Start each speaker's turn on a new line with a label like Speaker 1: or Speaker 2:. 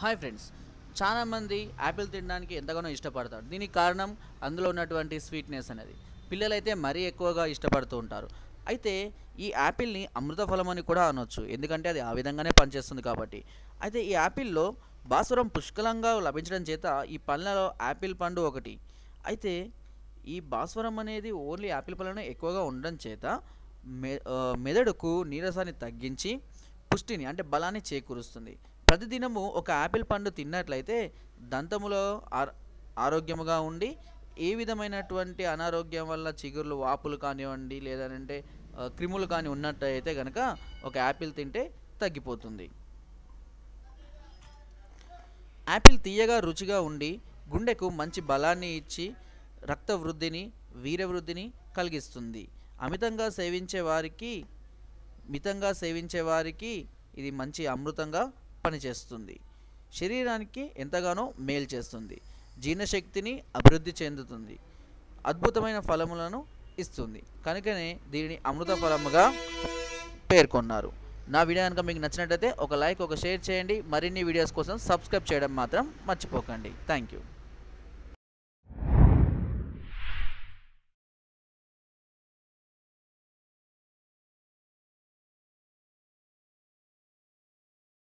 Speaker 1: Hi friends చాలామంది Apple తినడానికి ఎంతగానో ఇష్టపడతారు. దీనికి కారణం అందులో ఉన్నటువంటి స్వీట్నెస్ అనేది. పిల్లలైతే మరీ ఎక్కువగా ఇష్టపడుతూ ఉంటారు. అయితే ఈ యాపిల్ని అమృత ఫలం అని కూడా అనొచ్చు. ఎందుకంటే అది ఆ విధంగానే పనిచేస్తుంది కాబట్టి. అయితే ఈ యాపిల్లో భాస్వరం పుష్కలంగా లభించడం చేత ఈ పళ్ళలో యాపిల్ పండు ఒకటి. అయితే ఈ భాస్వరం అనేది ఓన్లీ యాపిల్ పళ్ళనే ఎక్కువగా ఉండడం చేత మె మెదడుకు నీరసాన్ని తగ్గించి పుష్టిని అంటే బలాన్ని చేకూరుస్తుంది. ప్రతిదినము ఒక యాపిల్ పండు తిన్నట్లయితే దంతములో ఆరోగ్యముగా ఉండి ఏ విధమైనటువంటి అనారోగ్యం వల్ల చిగుర్లు వాపులు కానివ్వండి లేదంటే క్రిములు కానీ ఉన్నట్టయితే కనుక ఒక యాపిల్ తింటే తగ్గిపోతుంది. యాపిల్ తీయగా రుచిగా ఉండి గుండెకు మంచి బలాన్ని ఇచ్చి రక్త వృద్ధిని వీరవృద్ధిని కలిగిస్తుంది. అమితంగా సేవించే వారికి మితంగా సేవించే వారికి ఇది మంచి అమృతంగా పనిచేస్తుంది శరీరానికి ఎంతగానో మేలు చేస్తుంది. జీర్ణశక్తిని అభివృద్ధి చెందుతుంది. అద్భుతమైన ఫలములను ఇస్తుంది. కనుకనే దీనిని అమృత ఫలముగా పేర్కొన్నారు. నా వీడియో కనుక మీకు నచ్చినట్లయితే ఒక లైక్ ఒక షేర్ చేయండి. మరిన్ని వీడియోస్ కోసం సబ్స్క్రైబ్ చేయడం మాత్రం మర్చిపోకండి. Thank you